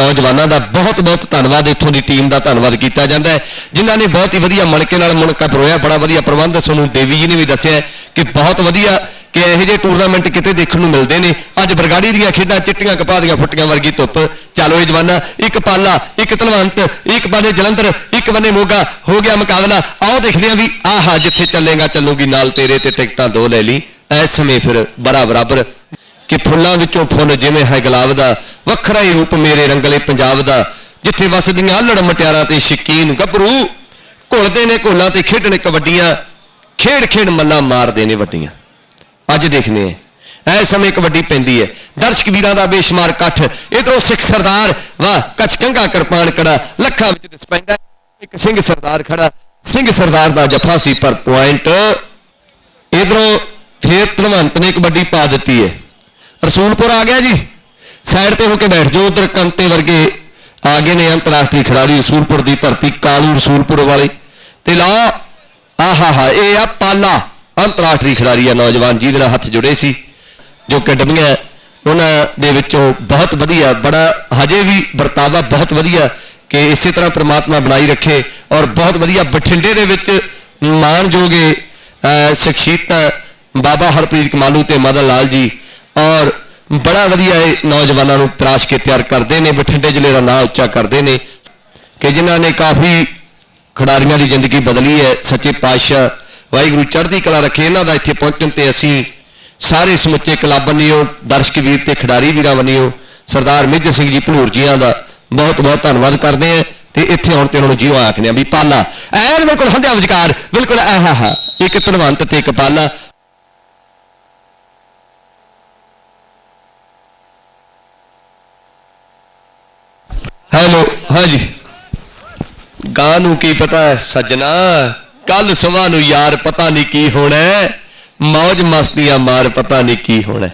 ਨੌਜਵਾਨਾਂ ਦਾ ਬਹੁਤ ਬਹੁਤ ਧੰਨਵਾਦ, ਇੱਥੋਂ ਦੀ ਟੀਮ ਦਾ ਧੰਨਵਾਦ ਕੀਤਾ ਜਾਂਦਾ ਹੈ। ਜਿਨ੍ਹਾਂ ਨੇ ਬਹੁਤ ਹੀ ਵਧੀਆ ਮਣਕੇ ਨਾਲ ਮੁਣਕਾ ਪਰੋਇਆ, ਬੜਾ ਵਧੀਆ ਪ੍ਰਬੰਧ ਸੋਨੂੰ ਦੇਵੀ ਜੀ ਨੇ ਵੀ ਦੱਸਿਆ ਕਿ ਬਹੁਤ ਵਧੀਆ ਕਿ ਇਹੋ ਜਿਹੇ ਟੂਰਨਾਮੈਂਟ ਕਿਤੇ ਦੇਖਣ ਨੂੰ ਮਿਲਦੇ ਨੇ। ਅੱਜ ਬਰਗਾੜੀ ਦੀਆਂ ਖੇਡਾਂ, ਚਿੱਟੀਆਂ ਕਪਾਹ ਦੀਆਂ ਫੁੱਟੀਆਂ ਵਰਗੀ ਧੁੱਪ ਚਲੋ ਇਹ ਜਵਾਨਾ। ਇੱਕ ਪਾਲਾ, ਇੱਕ ਤਲਵੰਤ, ਇੱਕ ਬੰਨੇ ਜਲੰਧਰ, ਇੱਕ ਬੰਨੇ ਮੋਗਾ, ਹੋ ਗਿਆ ਮੁਕਾਬਲਾ। ਆਓ ਦੇਖਦੇ ਹਾਂ ਵੀ ਆਹਾ ਜਿੱਥੇ ਚੱਲੇਗਾ, ਚੱਲੂਗੀ ਨਾਲ ਤੇਰੇ ਤੇ ਟਿਕਟਾਂ ਦੋ ਲੈ ਲਈ। ਇਸ ਸਮੇਂ ਫਿਰ ਬੜਾ ਬਰਾਬਰ ਕਿ ਫੁੱਲਾਂ ਵਿੱਚੋਂ ਫੁੱਲ ਜਿਵੇਂ ਹੈ ਗੁਲਾਬ ਦਾ ਵੱਖਰਾ ਹੀ ਰੂਪ ਮੇਰੇ ਰੰਗਲੇ ਪੰਜਾਬ ਦਾ, ਜਿੱਥੇ ਵਸਦੀਆਂ ਆਲੜ ਮਟਿਆਰਾਂ ਤੇ ਸ਼ਕੀਨ ਗੱਭਰੂ, ਘੁਲਦੇ ਨੇ ਘੋਲਾਂ ਤੇ ਖੇਡਣ ਕਬੱਡੀਆਂ, ਖੇਡ ਖੇਡ ਮੱਲਾਂ ਮਾਰਦੇ ਨੇ ਵੱਡੀਆਂ। ਅੱਜ ਦੇਖਨੇ ਆ ਐ ਸਮੇਂ ਕਬੱਡੀ ਪੈਂਦੀ ਹੈ। ਦਰਸ਼ਕ ਵੀਰਾਂ ਦਾ ਬੇਸ਼ੁਮਾਰ ਇਕੱਠ, ਇਧਰੋਂ ਸਿੱਖ ਸਰਦਾਰ, ਵਾਹ, ਕੱਚ ਕੰਗਾ ਕਿਰਪਾਨ ਕੜਾ, ਲੱਖਾਂ ਵਿੱਚ ਦਿਸ ਪੈਂਦਾ ਇੱਕ ਸਿੰਘ ਸਰਦਾਰ ਖੜਾ, ਸਿੰਘ ਸਰਦਾਰ ਦਾ ਜਫਾ ਸੀ, ਪਰ ਪੁਆਇੰਟ ਇਧਰੋਂ ਫੇਰ ਧਨਵੰਤ ਨੇ ਕਬੱਡੀ ਪਾ ਦਿੱਤੀ ਹੈ। ਰਸੂਲਪੁਰ ਆ ਗਿਆ ਜੀ। ਸਾਈਡ ਤੇ ਹੋ ਕੇ ਬੈਠ ਜਾਓ ਉਧਰ ਕੰਤੇ ਵਰਗੇ ਆ ਗਏ ਨੇ ਅੰਤਰਰਾਸ਼ਟਰੀ ਖਿਡਾਰੀ ਰਸੂਲਪੁਰ ਦੀ ਧਰਤੀ ਕਾਲੂ ਰਸੂਲਪੁਰ ਵਾਲੇ। ਤੇ ਲਾ ਆਹਾ ਇਹ ਆ ਪਾਲਾ ਅੰਤਰਰਾਸ਼ਟਰੀ ਖਿਡਾਰੀ ਆ ਨੌਜਵਾਨ ਜਿਹਦੇ ਨਾਲ ਹੱਥ ਜੁੜੇ ਸੀ ਜੋ ਅਕੈਡਮੀਆਂ ਉਹਨਾਂ ਦੇ ਵਿੱਚੋਂ ਬਹੁਤ ਵਧੀਆ ਬੜਾ ਹਜੇ ਵੀ ਵਰਤਾਵਾ ਬਹੁਤ ਵਧੀਆ ਕਿ ਇਸੇ ਤਰ੍ਹਾਂ ਪ੍ਰਮਾਤਮਾ ਬਣਾਈ ਰੱਖੇ ਔਰ ਬਹੁਤ ਵਧੀਆ ਬਠਿੰਡੇ ਦੇ ਵਿੱਚ ਮਾਣਯੋਗੇ ਅਹ, ਸ਼ਖਸੀਅਤਾਂ ਬਾਬਾ ਹਰਪ੍ਰੀਤ ਕਮਾਲੂ ਤੇ ਮਦਨ ਲਾਲ ਜੀ ਔਰ ਬੜਾ ਵਧੀਆ ਇਹ ਨੌਜਵਾਨਾਂ ਨੂੰ ਤਰਾਸ਼ ਕੇ ਤਿਆਰ ਕਰਦੇ ਨੇ ਬਠਿੰਡੇ ਜ਼ਿਲ੍ਹੇ ਦਾ ਨਾਂ ਉੱਚਾ ਕਰਦੇ ਨੇ, ਕਿ ਜਿਨ੍ਹਾਂ ਨੇ ਕਾਫੀ ਖਿਡਾਰੀਆਂ ਦੀ ਜ਼ਿੰਦਗੀ ਬਦਲੀ ਹੈ, ਸੱਚੇ ਪਾਤਸ਼ਾਹ ਵਾਹਿਗੁਰੂ ਚੜ੍ਹਦੀ ਕਲਾ ਰੱਖੇ, ਇਹਨਾਂ ਦਾ ਇੱਥੇ ਪਹੁੰਚਣ ਤੇ ਅਸੀਂ ਸਾਰੇ ਸਮੁੱਚੇ ਕਲੱਬ ਬੰਨਿਓ, ਦਰਸ਼ਕ ਵੀਰ ਤੇ ਖਿਡਾਰੀ ਵੀਰਾਂ ਬੰਨਿਓ, ਸਰਦਾਰ ਮੇਜਰ ਸਿੰਘ ਜੀ ਭਲੂਰ ਜੀਆਂ ਦਾ ਬਹੁਤ ਬਹੁਤ ਧੰਨਵਾਦ ਕਰਦੇ ਹਾਂ ਤੇ ਇੱਥੇ ਆਉਣ ਤੇ ਉਹਨਾਂ ਨੂੰ ਜੀਓ ਆਖਦੇ ਆ ਵੀ ਪਾਲਾ। ਐਨ ਬਿਲਕੁਲ ਹੰਝਾ ਵਿਚਕਾਰ, ਬਿਲਕੁਲ ਆਹਾ ਇੱਕ ਧਨਵੰਤ ਤੇ ਇੱਕ ਪਾਲਾ ਹੈਲੋ, ਹਾਂਜੀ ਗਾਂ ਨੂੰ ਕੀ ਪਤਾ ਹੈ, ਸੱਜਣਾ ਕੱਲ ਸਵੇਰ ਨੂੰ ਯਾਰ ਪਤਾ ਨਹੀਂ ਕੀ ਹੋਣਾ ਹੈ। ਮौज ਮਸਤੀਆਂ ਮਾਰ ਪਤਾ ਨਹੀਂ ਕੀ ਹੋਣਾ